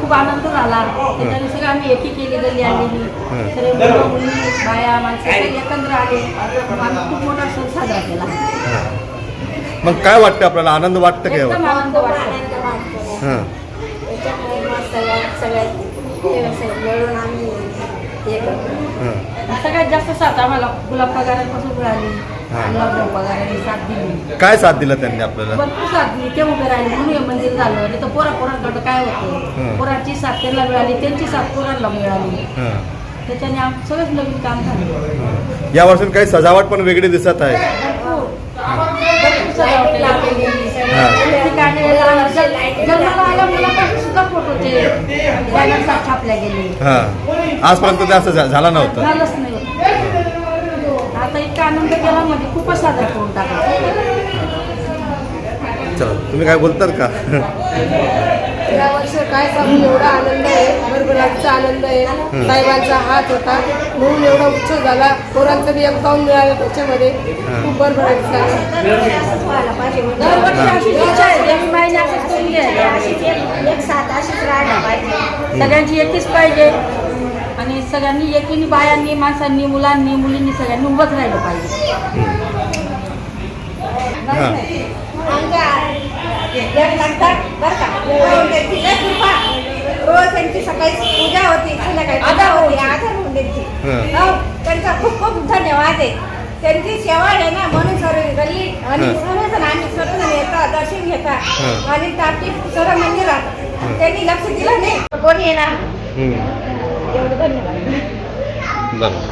खूप आनंद झाला. त्याच्याने सगळं आम्ही एकी केली गल्ली आलेली सगळे मुलं मुली बाया माणसं एकत्र आले. आम्ही खूप मोठा सण साजरा केला. मग काय वाटतं आपल्याला? आनंद वाटतं का यावर एकदम आनंद वाटतो आनंद वाटतो. हां मिळून आम्ही हे करतो हां. सगळ्यात जास्त साथ आम्हाला गुलाब पगारांपासून मिळाली. गुलाबराव पगारांनी साथ दिली. काय साथ दिला त्यांनी आपल्याला? भरपूर साथ दिली. ते उभे राहिले म्हणून हे मंदिर झालं. नाही तर पोरा पोरांकडं काय हं. होतं पोरांची साथ त्यांना मिळाली त्यांची साथ पोरांना मिळाली. हां. त्याच्याने आम सगळंच नवीन काम झालं. या वर्षी काही सजावट पण वेगळी दिसत आहे. भरपूर. भरपूर सजावट लावलेली हा. ठिकाणी लहान- जल- जन्माला आल्या मुलापासून सुद्धा फोटोचे बॅनर छापल्या गेले. हां. आजपर्यंत ते असं झा- झालं नव्हतं. झालंच नाही. आनंद केला म्हणजे खूपच साजरा करून टाकला. चला तुम्ही काय बोलतात का? या वर्षी काय सांगू एवढा आनंद आहे. भरभराटीचा आनंद आहे. साहेबांचा हात होता. म्हणून एवढा उत्सव झाला. पोरांचं बी एक पाऊन मिळालं त्याच्यामध्ये. खूप भरभराटीचा आनंद. दरवर्षी अशीच इच्छा आहे. एक महिने असंच करून घ्यायला अशीच एक एक साथ अशीच राहायला पाहिजे. सगळ्यांची एकीच पाहिजे. आणि सगळ्यांनी एकीने बायांनी माणसांनी मुलांनी मुलींनी सगळ्यांनी उभंच राहिलं पाहिजे. हां. रोज त्यांची सकाळी पूजा होती संध्याकाळी पूजा होती आधार होऊन त्यांची. हं. हो, त्यांचा खूप खूप धन्यवाद आहे. त्यांची सेवा आहे ना म्हणून सर्व गल्ली आणि हं. सर्वजण आम्ही सर्वजण येतात दर्शन घेतात. आणि टाकी सर्व मंदिरात त्यांनी लक्ष दिलं नाही. कोणी येणार? हम्म. एवढं धन्यवाद. बरं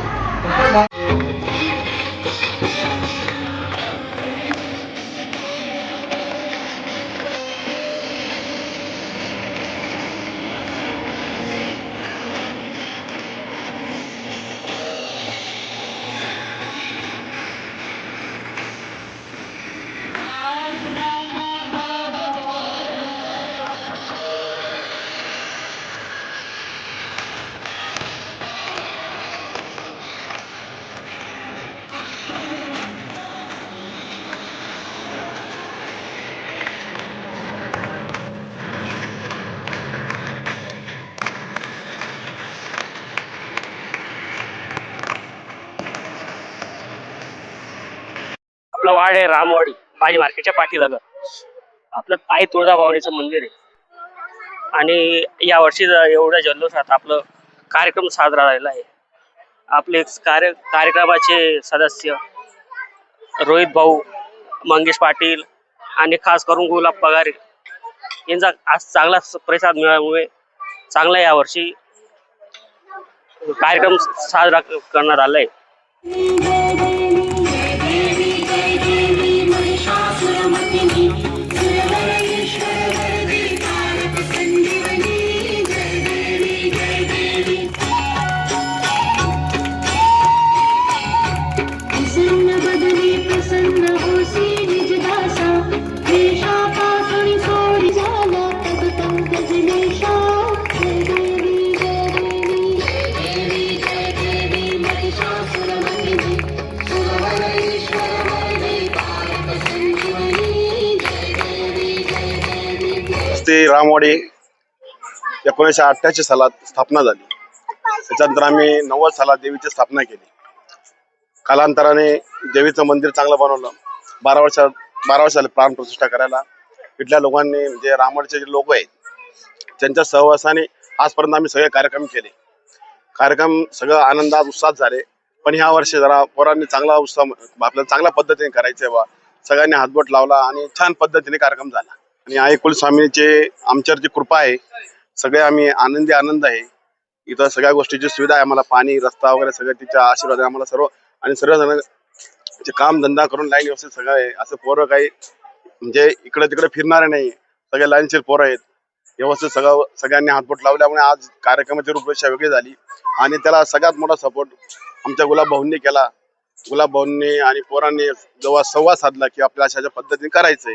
आपलं वाड आहे रामवाडी. भाजी मार्केटच्या पाठीलगत आपलं ताई तुळजाभवानीचं मंदिर आहे. आणि या वर्षी एवढ्या जल्लोषात आपलं कार्यक्रम साजरा झालेला आहे. आपले कार्य कार्यक्रमाचे सदस्य रोहित भाऊ मंगेश पाटील आणि खास करून गुलाब पगारे यांचा आज चांगला प्रतिसाद मिळाल्यामुळे चांगला यावर्षी कार्यक्रम साजरा करणार करण्यात आला आहे ते रामवाडी एकोणीसशे अठ्ठ्याऐंशी सालात स्थापना झाली. त्याच्यानंतर आम्ही नव्वद सालात देवीची स्थापना केली. कालांतराने देवीचं मंदिर चांगलं बनवलं. बारा वर्षात बारा वर्ष झाले प्राण प्रतिष्ठा करायला. इथल्या लोकांनी म्हणजे रामवाडीचे जे लोक आहेत त्यांच्या सहवासाने आजपर्यंत आम्ही सगळे कार्यक्रम केले. कार्यक्रम सगळं आनंदात उत्साहात झाले. पण ह्या वर्षी जरा पोरांनी चांगला उत्साह आपल्याला चांगल्या पद्धतीने करायचंय बा. सगळ्यांनी हातबोट लावला आणि छान पद्धतीने कार्यक्रम झाला. आणि आई कुलस्वामीचे आमच्यावर जी कृपा आहे सगळे आम्ही आनंदी आनंद आहे. इथं सगळ्या गोष्टीची सुविधा आहे आम्हाला पाणी रस्ता वगैरे सगळं तिच्या आशीर्वाद आहे आम्हाला सर्व. आणि सर्वजण जे काम धंदा करून लाईन व्यवस्थित सगळं आहे. असं पोरं काही म्हणजे इकडे तिकडे फिरणारे नाही. सगळे लाईनशीर पोरं आहेत. व्यवस्थित सगळं सगळ्यांनी हातबोट लावल्यामुळे आज कार्यक्रमाची रूपरेषा वेगळी झाली. आणि त्याला सगळ्यात मोठा सपोर्ट आमच्या गुलाब भाऊंनी केला. गुलाब भाऊंनी आणि पोरांनी जेव्हा संवाद साधला की आपल्या अशा पद्धतीने करायचंय.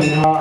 जय जय जय जय प्रसन्न